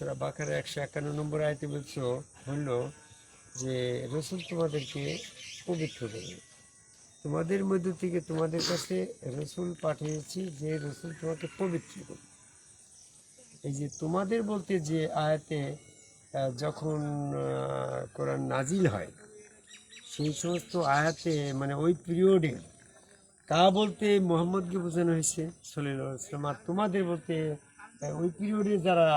সুরা বাকারে একশো একান্ন নম্বর আয়তে বলছো, হলো যে রসুল তোমাদেরকে পবিত্র করবে। তোমাদের মধ্য থেকে তোমাদের কাছে রসুল পাঠিয়েছি যে রসুল তোমাকে পবিত্র করবে। এই যে তোমাদের বলতে যে আয়াতে যখন কোরআন নাজিল হয়, সেই সমস্ত আয়াতে মানে ওই পিরিয়ডে তা বলতে মোহাম্মদকে বোঝানো হয়েছে সলিলাম আর তোমাদের বলতে ওই পিরিয়ডে যারা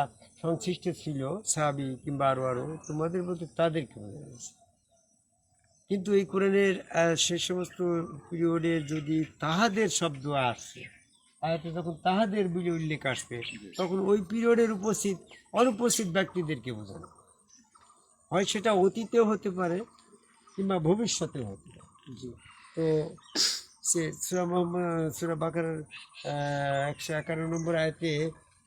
সংশ্লিষ্ট ছিল সাহাবি কিংবা আরও আরও তোমাদের বলতে তাদেরকে বোঝানো হয়েছে? কিন্তু এই কোরআনের সে সমস্ত পিরিয়ডে যদি তাহাদের শব্দ আসছে আয়াতে যখন তাহাদের বলে উল্লেখ আসবে তখন ওই পিরিয়ডের উপস্থিত অনুপস্থিত ব্যক্তিদেরকে বোঝানো। হয় সেটা অতীতেও হতে পারে কিংবা ভবিষ্যতেও হতে পারে। তো সে সুরা মোহাম্মদ সুরা বাকার একশো একান্ন নম্বর আয়তে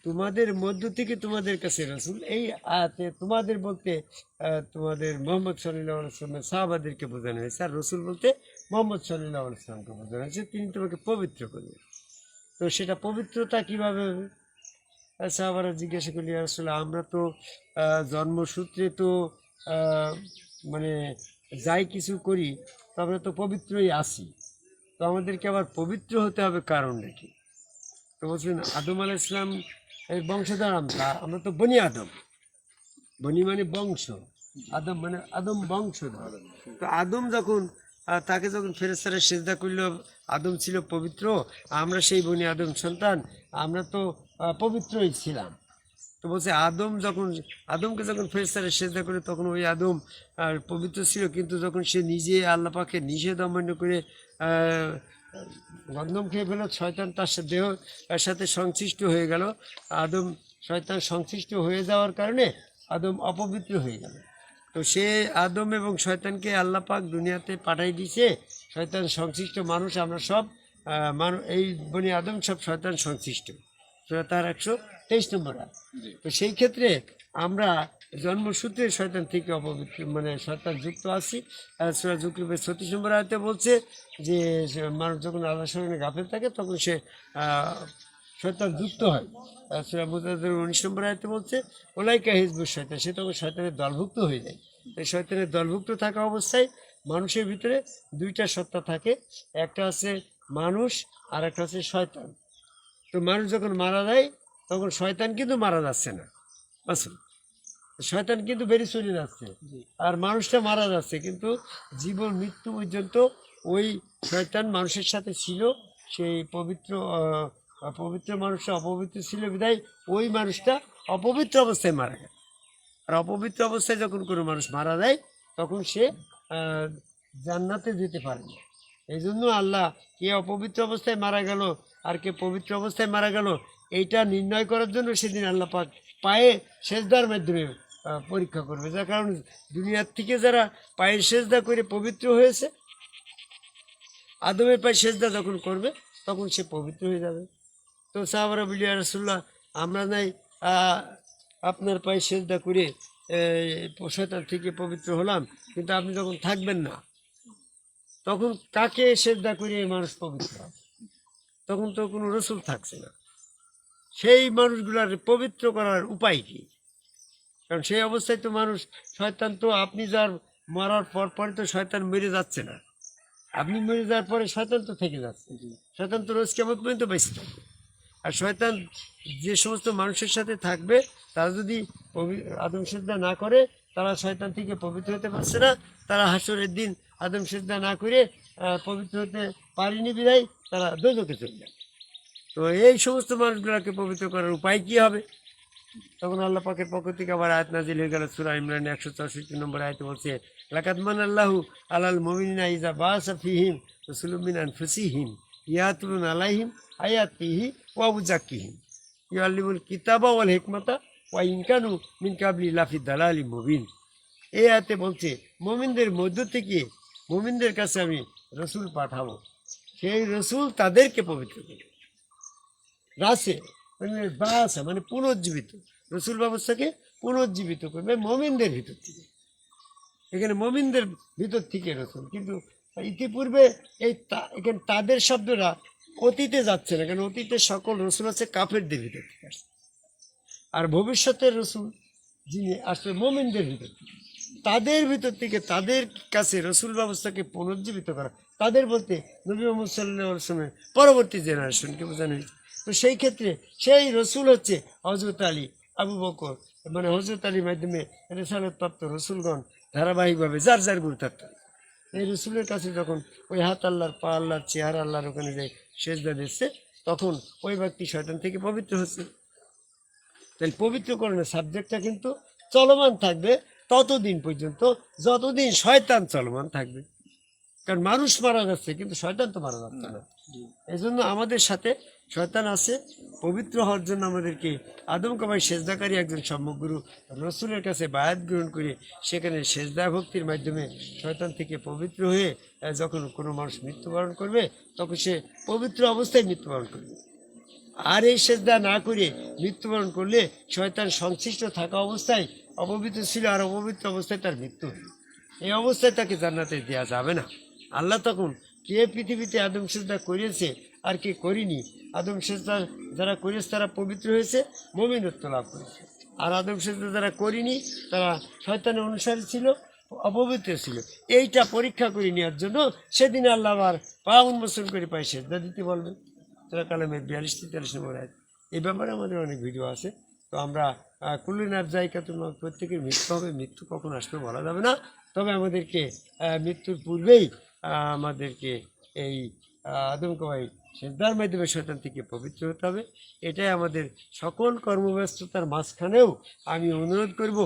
তোমাদের মধ্য থেকে তোমাদের কাছে রসুল, এই আয়াতে তোমাদের বলতে তোমাদের মোহাম্মদ সাল্লাহ আসলামের সাহাবাদেরকে বোঝানো হয়েছে। আর রসুল বলতে, মোহাম্মদ সাল্লাহ আসলামকে বোঝানো হয়েছে। তিনি তোমাকে পবিত্র করবেন। তো সেটা পবিত্রতা কীভাবে হবে? সাহাবারা জিজ্ঞাসা করলি আসলে আমরা তো জন্মসূত্রে তো মানে যাই কিছু করি, তো আমরা তো পবিত্রই আছি। তো আমাদেরকে আবার পবিত্র হতে হবে কারণটা কি? তো বলছেন, আদম আলাহ ইসলাম এর বংশধর আমরা আমরা তো বনি আদম। বনি মানে বংশ, আদম মানে আদম বংশধর। তো আদম যখন তাকে যখন ফেরেস্তারা সেজদা করল, আদম ছিল পবিত্র, আমরা সেই বনি আদম সন্তান, আমরা তো পবিত্রই ছিলাম। তো বলছে আদম যখন, আদমকে যখন ফেরেস্তারা সেজদা করে, তখন ওই আদম পবিত্র ছিল, কিন্তু যখন সে নিজে আল্লাহ পাকে নিষেধ অমান্য করে গন্ধম খেয়ে ফেলো শয়তান তার দেহ তার সাথে সংশ্লিষ্ট হয়ে গেল। আদম শয়তান সংশ্লিষ্ট হয়ে যাওয়ার কারণে আদম অপবিত্র হয়ে গেল। তো সে আদম এবং শয়তানকে আল্লাহ পাক দুনিয়াতে পাঠাই দিয়েছে। শয়তান সংশ্লিষ্ট মানুষ আমরা সব আহ, মানু এই বনি আদম সব শয়তান সংশ্লিষ্ট। তার একশো তেইশ নম্বর। তো সেই ক্ষেত্রে আমরা জন্মসূত্রে শয়তান থেকে অপবিত্র মানে শয়তান যুক্ত আছি। সুরা জুকরিবের ছত্রিশ নম্বর আয়তে বলছে যে মানুষ যখন আল্লাহ স্মরণে গাফেল থাকে, তখন সে শয়তান যুক্ত হয়। সুরা মুজাদের উনিশ নম্বর আয়তে বলছে ওলাইকা হিজবুর শয়তান, সে তখন শয়তানের দলভুক্ত হয়ে যায়। এই শয়তানের দলভুক্ত থাকা অবস্থায় মানুষের ভিতরে দুইটা সত্তা থাকে, একটা আছে মানুষ আর একটা হচ্ছে শয়তান। তো মানুষ যখন মারা যায়, তখন শয়তান কিন্তু মারা যাচ্ছে না। আসুন শয়তান কিন্তু বেরিয়ে চলে যাচ্ছে। আর মানুষটা মারা যাচ্ছে কিন্তু জীবন মৃত্যু পর্যন্ত ওই শয়তান মানুষের সাথে ছিল সেই পবিত্র পবিত্র মানুষটা অপবিত্র ছিল বিদায় ওই মানুষটা অপবিত্র অবস্থায় মারা গেল। আর অপবিত্র অবস্থায় যখন কোনো মানুষ মারা যায় তখন সে জান্নাতে যেতে পারে না। এই জন্য আল্লাহ কে অপবিত্র অবস্থায় মারা গেল আর কে পবিত্র অবস্থায় মারা গেল এইটা নির্ণয় করার জন্য সেদিন আল্লাহ পাক পায়ে সেজদার মাধ্যমে পরীক্ষা করবে। যার কারণ দুনিয়ার থেকে যারা পায়ের সেজদা করে পবিত্র হয়েছে, আদমের পায়ে সেজদা যখন করবে, তখন সে পবিত্র হয়ে যাবে। তো সাহাবারা বলিয়া রসুল্লাহ আমরা নাই আপনার পায়ে সেজদা করে শয়তান থেকে পবিত্র হলাম, কিন্তু আপনি যখন থাকবেন না, তখন কাকে সেজদা করে মানুষ পবিত্র তখন তো কোনো রসুল থাকছে না। সেই মানুষগুলার পবিত্র করার উপায় কি? কারণ সেই অবস্থায় তো মানুষ শয়তান তো আপনি যার মরার পর পরে তো শয়তান মেরে যাচ্ছে না। আপনি মরে যাওয়ার পরে শয়তান তো থেকে যাচ্ছে। শয়তান তো রোজ কেমন পর্যন্ত বেঁচে থাকবে আর শয়তান যে সমস্ত মানুষের সাথে থাকবে তারা যদি আদম সেজদা না করে তারা শয়তান থেকে পবিত্র হতে পারছে না। তারা হাসরের দিন আদম সেজদা না করে পবিত্র হতে পারেনি বিদায় তারা দোজকে চলে যাবে। তো এই সমস্ত মানুষগুলোকে পবিত্র করার উপায় কী হবে? তখন আল্লাহ পাকের পক্ষ থেকে আবার আয়াত নাজিল হয়ে গেল, সুরা ইমরান একশো চৌষট্টি নম্বর আয়তে বলছে লাকাতমান আল্লাহু আলাল মমিনা ইজা বাসা ফিহিম রসুলমিন আনফুসিহিম ইয়াতুলুন আলাইহিম আয়াতিহি ওয়াবু জাক্কিহিম ইয়াল্লিমুল কিতাবা ওয়াল হিকমাতা ওয়া ইনকানু মিন কাবলি লাফি দালালি মুবিন। এই আয়াতে বলছে, মমিনদের মধ্য থেকে মমিনদের কাছে আমি রসুল পাঠাবো। সেই রসুল তাদেরকে পবিত্র করবে। রাসে মানে বাসা মানে পুনর্জীবিত। রসুল ব্যবস্থাকে পুনর্জীবিত করবে, মমিনদের ভিতর থেকে। এখানে মমিনদের ভিতর থেকে রসুল। কিন্তু ইতিপূর্বে এই এখানে তাদের শব্দটা অতীতে যাচ্ছে না, কারণ অতীতে সকল রসুল আছে, কাফেরদের ভিতর থেকে আসছে। আর ভবিষ্যতের রসুল যিনি আসলে মোমেনদের ভিতর। তাদের ভিতর থেকে, তাদের কাছে রসুল ব্যবস্থাকে পুনর্জীবিত করা। তাদের বলতে নবী মোহাম্মদ সাল্লাহ আসলামের পরবর্তী জেনারেশনকে বোঝানো হয়েছে। তো সেই ক্ষেত্রে সেই রসুল হচ্ছে হজরত আলী। আবু বকর মানে হজরত আলীর মাধ্যমে রেসালতপ্রাপ্ত রসুলগণ ধারাবাহিকভাবে যার যার গুরু থাকতেন এই রসুলের কাছে যখন ওই হাত আল্লাহর পা, আল্লাহর চেহারা, আল্লাহর ওখানে যে সেজদা দিচ্ছে, তখন ওই ব্যক্তি শয়তান থেকে পবিত্র হচ্ছে। তাহলে পবিত্রকরণের সাবজেক্টটা কিন্তু চলমান থাকবে, ততদিন পর্যন্ত যতদিন শয়তান চলমান থাকবে। কারণ মানুষ মারা যাচ্ছে কিন্তু শয়তান তো মারা যাচ্ছে না। এই জন্য আমাদের সাথে শয়তান আছে পবিত্র হওয়ার জন্য আমাদেরকে আদম কামাই সেজদাকারী একজন সম্যকগুরু রসুলের কাছে বায়াত গ্রহণ করে সেখানে সেজদা ভক্তির মাধ্যমে শয়তান থেকে পবিত্র হয়ে যখন কোনো মানুষ মৃত্যুবরণ করবে তখন সে পবিত্র অবস্থায় মৃত্যুবরণ করবে। আর এই সেজদা না করে মৃত্যুবরণ করলে শয়তান সংশ্লিষ্ট থাকা অবস্থায় অপবিত্র ছিল আর অপবিত্র অবস্থায় তার মৃত্যু। এই অবস্থায় তাকে জান্নাতে দেওয়া যাবে না। আল্লাহ তখন কে পৃথিবীতে আদম সেজদা করেছে আর কে করিনি? আদম সেজদা যারা করেছে তারা পবিত্র হয়েছে, মমিনত্ব লাভ করেছে। আর আদম সেজদা যারা করিনি, তারা শয়তানের অনুসারী ছিল, অপবিত্র ছিল। এইটা পরীক্ষা করে নেওয়ার জন্য সেদিন আল্লাহ আবার পা উন্মোচন করে পায় সেজদা দিতে বলবে তোরা কালামের বিয়াল্লিশ তেতাল্লিশ নম্বর আয়াত। এই ব্যাপারে আমাদের অনেক ভিডিও আছে। তো আমরা কুলিনার জায়গা তোমার প্রত্যেকের মৃত্যু হবে, মৃত্যু কখন আসবে বলা যাবে না। তবে আমাদেরকে মৃত্যুর পূর্বেই আমাদেরকে এই আদমকাবাই সেজদার মাধ্যমে শয়তান থেকে পবিত্র হতে হবে। এটাই আমাদের সকল কর্মব্যস্ততার মাঝখানেও আমি অনুরোধ করব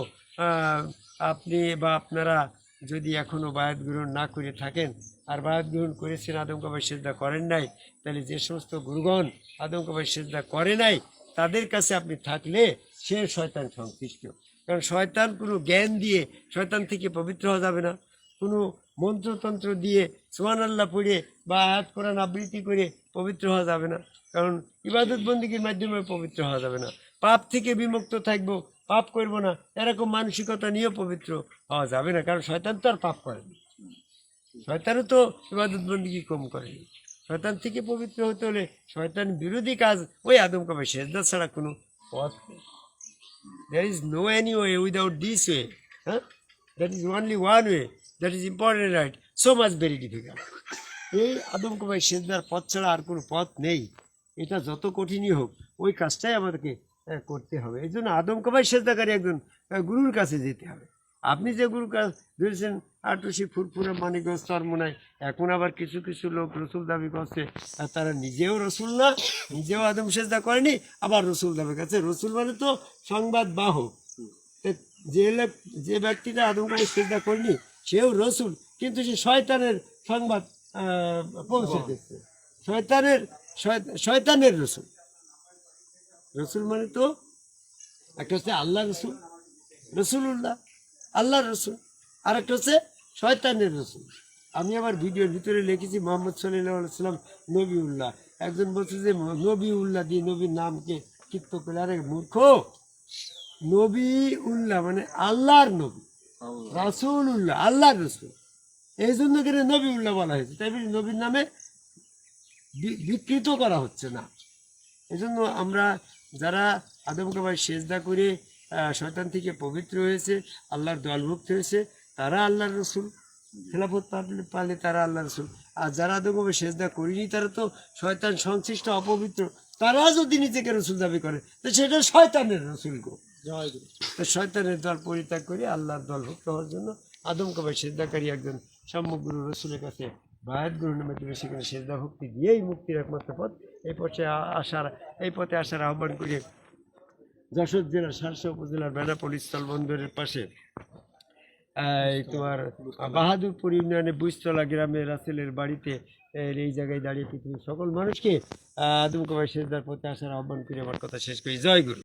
আপনি বা আপনারা যদি এখনও বায়াত গ্রহণ না করে থাকেন, আর বায়াত গ্রহণ করেছেন, আদমকাবাই সেজদা করেন নাই, তাহলে যে সমস্ত গুরুগণ আদমকাবাই সেজদা করে নাই, তাদের কাছে আপনি থাকলে সে শয়তান সংশ্লিষ্ট। কারণ শয়তান কোনো জ্ঞান দিয়ে শয়তান থেকে পবিত্র হওয়া যাবে না। কোনো মন্ত্রতন্ত্র দিয়ে সোহান আল্লাহ পড়ে বা আয়াত কোরআন আবৃত্তি করে পবিত্র হওয়া যাবে না। কারণ ইবাদত বন্দীগীর মাধ্যমে পবিত্র হওয়া যাবে না। পাপ থেকে বিমুক্ত থাকব, পাপ করব না, এরকম মানসিকতা নিয়েও পবিত্র হওয়া যাবে না। কারণ শয়তান তো আর পাপ করেনি শয়তানও তো ইবাদত বন্দীগী কম করেনি শয়তান থেকে পবিত্র হতে হলে শয়তান বিরোধী কাজ ওই আদম কাবে সেজদা ছাড়া কোনো পথ নেই। There is no any way without this way huh? that is only one way. That is important, right? So much very difficult এই আদম কুমার সেজদার পথ ছাড়া আর কোনো পথ নেই। এটা যত কঠিনই হোক, ওই কাজটাই আমাদেরকে করতে হবে। এই জন্য আদম কুমার একজন গুরুর কাছে যেতে হবে। আপনি যে গুরু কাজ ধরেছেন আটুসি ফুরফুরা মানিকগঞ্জ চরমোনায়, এখন আবার কিছু কিছু লোক রসুল দাবি করছে তারা নিজেও রসুল না, নিজেও আদম সেজদা করেনি, আবার রসুল দাবি করছে। রসুল মানে তো সংবাদ বাহক যে যে ব্যক্তিটা আদম করে সেজদা করেনি সেও রসুল কিন্তু সে শয়তানের সংবাদ পৌঁছে দিচ্ছে শয়তানের শয়তানের রসুল। রসুল মানে তো একটা হচ্ছে আল্লাহ রসুল রসুল্লাহ আল্লাহ রসুল আর একটা হচ্ছে শয়তানের রসুল। আমি আবার ভিডিওর ভিতরে লিখেছি মোহাম্মদ সাল্লাম নবীউল্লাহ। একজন বলছে যে নবী উল্লাহ দিয়ে নবীর নামকে কিত্ত করে আরে মূর্খ! নবী উল্লাহ মানে আল্লাহর নবী। রাসুল উল্লাহ আল্লাহর রসুল। এই জন্য করে নবী উল্লাহ বলা হয়েছে। তাই নবীর নামে বিকৃত করা হচ্ছে না। এজন্য আমরা যারা আদমকে ভাই সেজদা করে শয়তান থেকে পবিত্র হয়েছে, আল্লাহর দলভুক্ত হয়েছে, তারা আল্লাহর রসুল। খেলাফত পারলে তারা আল্লাহ রসুল। আর যারা আদমকে সেজদা করিনি, তারা তো শয়তান সংশ্লিষ্ট, অপবিত্র। তারা যদি নিজেকে রসুল দাবি করে, তো সেটা শয়তানের রসুল গো। তো শয়তানের দল পরিত্যাগ করে, আল্লাহর দলভুক্ত হওয়ার জন্য আদম কবাই সেজদাকারী একজন সমগ্র রসুলের কাছে বায়াত গ্রহণের মাধ্যমে সেখানে সেজদা ভক্তি দিয়েই মুক্তির একমাত্র পথ। এই পথে আসার, এই পথে আসার আহ্বান করে যশোর জেলার সারসা উপজেলার বেনাপোল স্থল বন্দরের পাশে। এই তোমার বাহাদুরপুর ইউনিয়নে বুইস্তলা গ্রামে রাসেলের বাড়িতে এই জায়গায় দাঁড়িয়ে পৃথিবীর সকল মানুষকে আদম কবাই সেজদার পথে আসার আহ্বান করে। আমার কথা শেষ করি। জয় গুরু।